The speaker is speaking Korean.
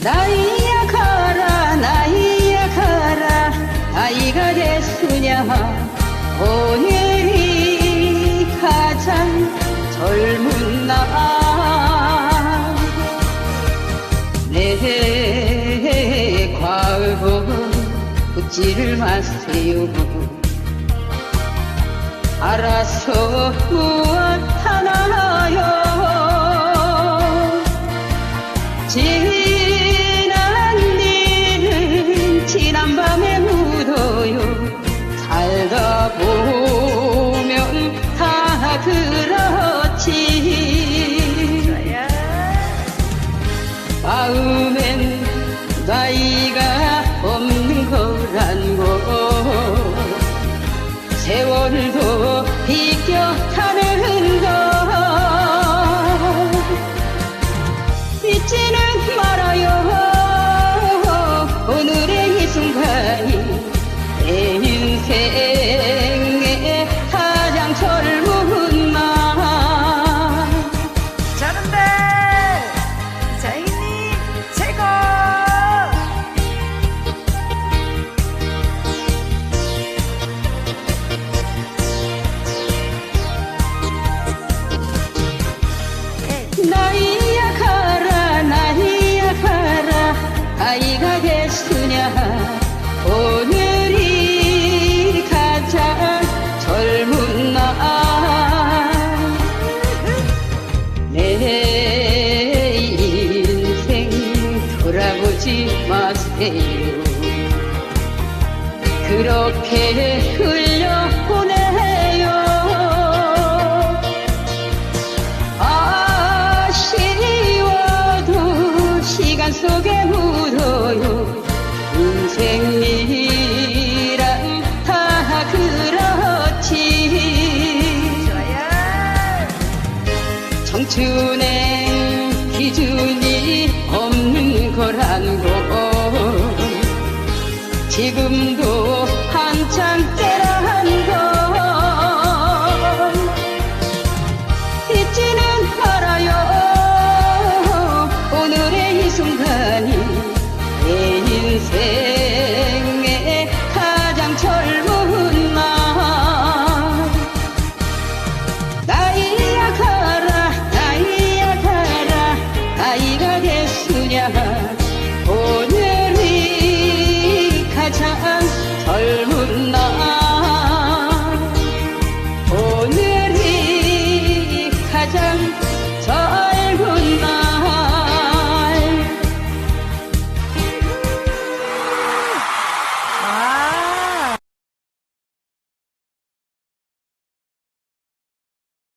나이야 가라 나이야 가라. 나이가 됐으냐? 오늘이 가장 젊은 날 묻지를 마세요. 알아서 무엇하나요. 지난 일은 지난 밤에 묻어요 세월도 비껴 나이야 가라 나이야 가라. 아이가 됐으냐? 오늘이 가장 젊은 날내 인생 돌아보지 마세요. 그렇게 흘려보내 속에 묻어요. 인생이란 다 그렇지. 청춘엔 기준이 없는 거란 거. 지금도 한창 때 하겠으냐?